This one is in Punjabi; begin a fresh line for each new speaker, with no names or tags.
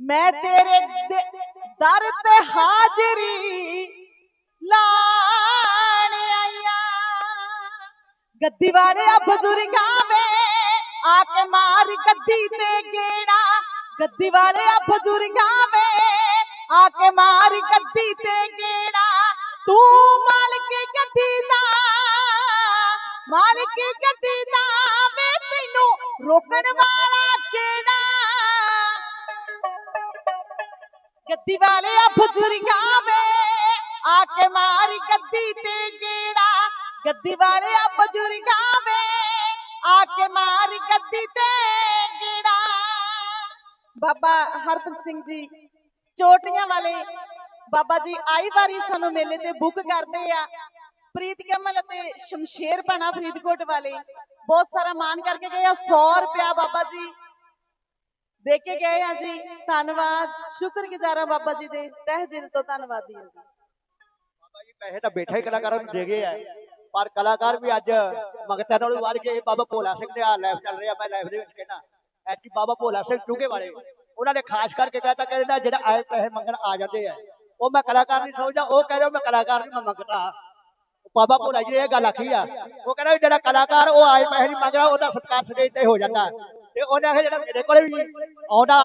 ਮੈਂ ਤੇਰੇ ਦਰ ਤੇ ਹਾਜ਼ਰੀ ਲਾਣ ਆਇਆ ਗੱਦੀ ਵਾਲਿਆ ਬਜ਼ੁਰਗਾਂ ਵੇ, ਆ ਕੇ ਮਾਰ ਗੱਦੀ ਤੇ ਗੇੜਾ। ਗੱਦੀ ਵਾਲਿਆ ਬਜ਼ੁਰਗਾਂ ਵੇ, ਆ ਕੇ ਮਾਰ ਗੱਦੀ ਤੇ ਗੇੜਾ। ਤੂੰ ਮਾਲਕ ਗੱਦੀ ਦਾ, ਮਾਲਕ ਗੱਦੀ ਦਾ ਵੇ, ਤੈਨੂੰ ਰੋਕਣ ਵਾਲਾ ਗੱਦੀ ਵਾਲਿਆ ਬਜ਼ੁਰਗਾਂ ਵੇ, ਆ ਕੇ ਮਾਰ ਗੱਦੀ ਤੇ ਗੇੜਾ। ਗੱਦੀ ਵਾਲਿਆ ਬਜ਼ੁਰਗਾਂ ਵੇ, ਆ ਕੇ ਮਾਰ ਗੱਦੀ ਤੇ ਗੇੜਾ। ਬਾਬਾ ਹਰਪ੍ਰੀਤ ਸਿੰਘ ਜੀ, ਚੋਟੀਆਂ ਵਾਲੇ, ਬਾਬਾ ਜੀ ਆਈ ਵਾਰੀ ਸਾਨੂੰ ਮੇਲੇ ਤੇ ਬੁੱਕ ਕਰਦੇ ਆ। ਪ੍ਰੀਤ ਕਮਲ ਅਤੇ ਸ਼ਮਸ਼ੇਰ ਬਣਾ ਫਰੀਦਕੋਟ ਵਾਲੇ, ਬਹੁਤ ਸਾਰਾ ਮਾਨ ਕਰਕੇ ਗਏ ਆ 100 ਰੁਪਿਆ ਬਾਬਾ ਜੀ। ਦੇ ਕੇ ਗਏ ਆ ਜੀ। ਧੰਨਵਾਦ। ਸ਼ੁਕਰਗੁਜ਼ਾਰ ਬਾਬਾ ਜੀ ਦੇ। ਤਹਿ ਦਿਲ ਤੋਂ ਧੰਨਵਾਦੀ ਹਾਂ ਜੀ।
ਬਾਬਾ ਜੀ, ਪੈਸੇ ਤਾਂ ਬੈਠਾ ਹੀ ਕਲਾਕਾਰਾਂ ਨੂੰ ਦੇ ਗਏ ਆ। ਪਰ ਕਲਾਕਾਰ ਵੀ ਅੱਜ ਮਗਤਾਂ ਨਾਲੋਂ ਵੱਧ ਕੇ ਬਾਬਾ ਭੋਲਾ ਸਿੰਘ ਦੇ ਆ ਲਾਈਵ ਚੱਲ ਰਿਹਾ। ਮੈਂ ਲਾਈਵ ਦੇ ਵਿੱਚ ਕਹਿਣਾ ਐਕਚੁਅਲੀ ਬਾਬਾ ਭੋਲਾ ਸਿੰਘ ਚੂਗੇ ਵਾਲੇ। ਉਹਨਾਂ ਨੇ ਖਾਸ ਕਰਕੇ ਕਹਿਤਾ ਕਹਿੰਦਾ, ਜਿਹੜਾ ਆਏ ਪੈਸੇ ਮੰਗਣ ਆ ਜਾਂਦੇ ਆ। ਉਹ ਮੈਂ ਕਲਾਕਾਰ ਨਹੀਂ ਸਮਝਦਾ ਉਹ ਕਹਿ ਰਿਹਾ, ਮੈਂ ਕਲਾਕਾਰ ਨਹੀਂ, ਮੈਂ ਮੰਗਦਾ। ਬਾਬਾ ਭੋਲਾ ਜੀ ਨੇ ਇਹ ਗੱਲ ਆਖੀ ਆ। ਉਹ ਕਹਿੰਦਾ ਵੀ ਜਿਹੜਾ ਕਲਾਕਾਰ ਉਹ ਆਏ ਪੈਸੇ ਨਹੀਂ ਮੰਗਦਾ, ਉਹਦਾ ਸਤਿਕਾਰ ਸਟੇਜ ਤੇ ਹੋ ਜਾਂਦਾ। ਤੇ ਉਹਨੇ ਆਖਿਆ ਜਿਹੜਾ ਮੇਰੇ ਕੋਲੇ ਵੀ ਆਉਂਦਾ